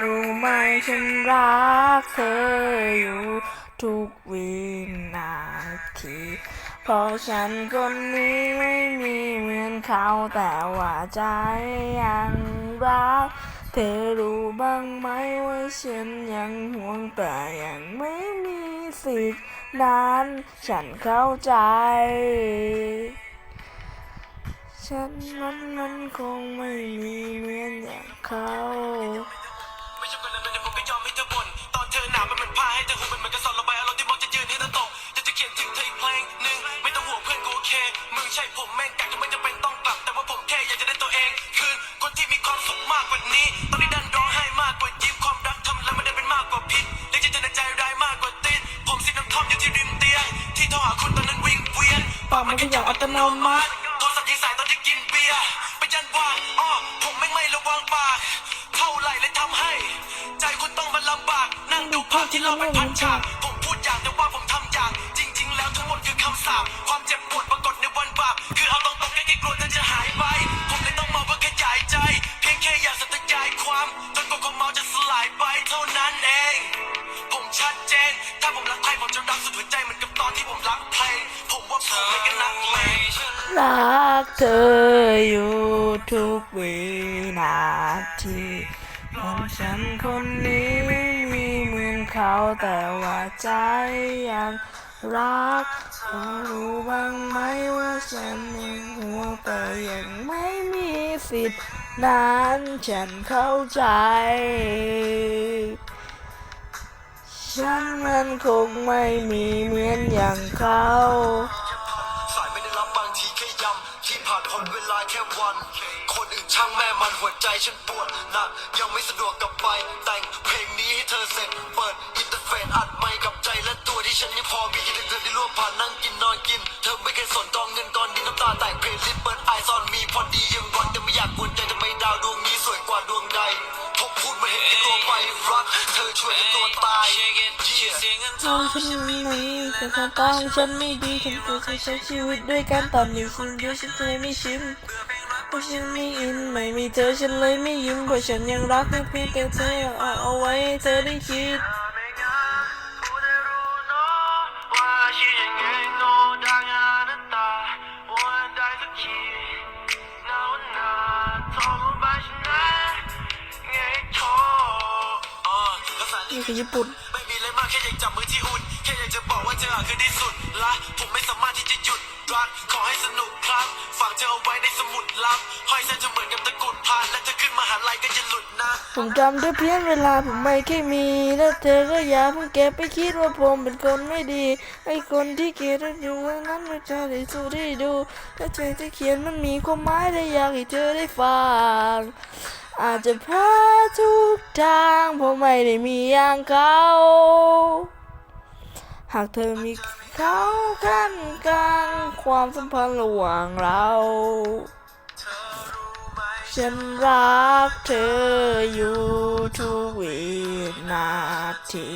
รู้ไหมฉันรักเธออยู่ทุกวินาที เพราะฉันคนนี้ไม่มีเหมือนเขาแต่ว่าใจยังรัก เธอรู้บ้างไหมว่าฉันยังห่วงแต่ยังไม่มีสิทธิ์นั้นฉันเข้าใจ ฉันนั้นมันคงไม่มีเหมือนอย่างเขา ตโนมัติโทรศัพท์ยิงสายตอนที่กินเบียร์ไปยันวางอ้อผมไม่ไม่ระวังปากเท่าไหร่เลยทำให้ ใจคุณต้องมาลำบาก นั่งดูภาพที่เราไม่พันฉากผมพูดอย่างแต่ว่าผมทำอย่าง จริง ๆ แล้วทั้งหมดคือคำสาปความเจ็บปวดปรากฏในวันบาปคือเอาตรงๆแค่กลัวเธอจะหายไป ผมเลยต้องมาเพื่อขยายใจ เพียงแค่อยากจะขยายความจนกว่าความเมาจะสลายไปเท่านั้นเอง ผมชัดเจน ถ้าผมรักใครผมจะรักสุดหัวใจเหมือนกับตอนที่ผมรักเพลง รักเธออยู่ทุกวินาทีเพราะฉันคนนี้ไม่มีเหมือนเขาแต่ว่าใจยังรักเธอรู้บ้างไหมว่าฉันยังห่วแต่ยังไม่มีสิทธิ์นั้นฉันเข้าใจ ฉันมันคงไม่มีเหมือนอย่างเขา ย้ำที่ผ่านพ้นเวลาแค่วัน คนอื่นช่างแม่มันหัวใจฉันปวดหนักยังไม่สะดวกกลับไป แต่งเพลงนี้ให้เธอเสร็จ เปิดอินเตอร์เฟซอัดไม่กับใจและตัวที่ฉันยังพอมีคิดถึงเธอที่ร่วมผ่านนั่งกินนอนกิน เธอไม่เคยสนกองเงินกองดินน้ำตาแตกเพลงลิสต์เปิดไอซอนมีพอดียังวันแต่ไม่อยากกวนใจทำไมดาวดวงนี้สวยกว่าดวงใดพบพูดมาเห็นที่ตัวไปรัก เธอช่วยตัวตาย Yeah น้องฉันไม่มีแต่ทางตาของฉันไม่ดีฉันควรจะใช้ชีวิตด้วยกันตอนอยู่คนเดียวฉันเลยไม่ชิมเพราะฉันไม่อินไม่มีเธอฉันเลยไม่ยิ้มเพราะฉันยังรักแค่เพียงแต่เธอเอาเอาไว้ให้เธอได้คิดนี่คือญี่ปุ่นไมากแค่อยากจับมือที่อุ่นแค่อยากจะบอกว่าเธอคือที่สุดละผมไม่สามารถที่จะหยุดรักขอให้สนุกครับฝากเธอเอาไว้ในสมุดลับห้อยเส้นจะเหมือนกับตะกรุดผ่านและเธอขึ้นมหาลัยก็จะหลุดนะ ผมจำได้เพียงเวลาผมไม่เคยมี และเธอก็อย่าเพิ่งเก็บไปคิดว่าผมเป็นคนไม่ดี ไอ้คนที่เกลียดอยู่นั้นไม่ใช่ได้สู้ได้ดูถ้าใจที่เขียนมันมีความหมายและอยากให้เธอได้ฟัง อาจจะพลาทุกทางเพราะไม่ได้มีอย่างเขา หากเธอมีเขาขั้นกลางความสัมพันธ์ระหว่างเรา ฉันรักเธออยู่ทุกวินาที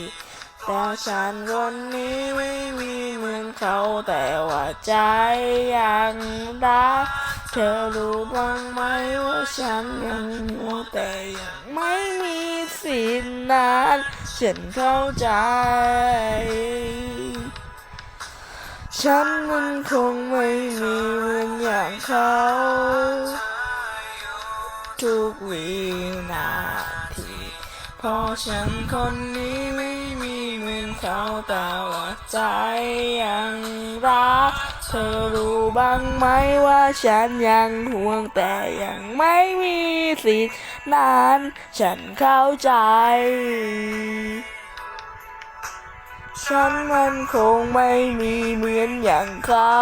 แต่ฉันคนนี้ไม่มีเหมือนเขาแต่ว่าใจยังรัก เธอรู้บ้างไหมว่าฉันยังห่วแต่ยังไม่มีสิทธิ์นั้นฉันเข้าใจ ฉันมันคงไม่มีเหมือนอย่างเขา ทุกวินาทีเพราะฉันคนนี้ไม่มีเหมือนเขาแต่ว่าใจยังรัก ธอรู้บ้างไหมว่าฉันยังห่วงแต่ยังไม่มีสิทธิ์นั้น ฉันเข้าใจ ฉันมันคงไม่มีเหมือนอย่างเขา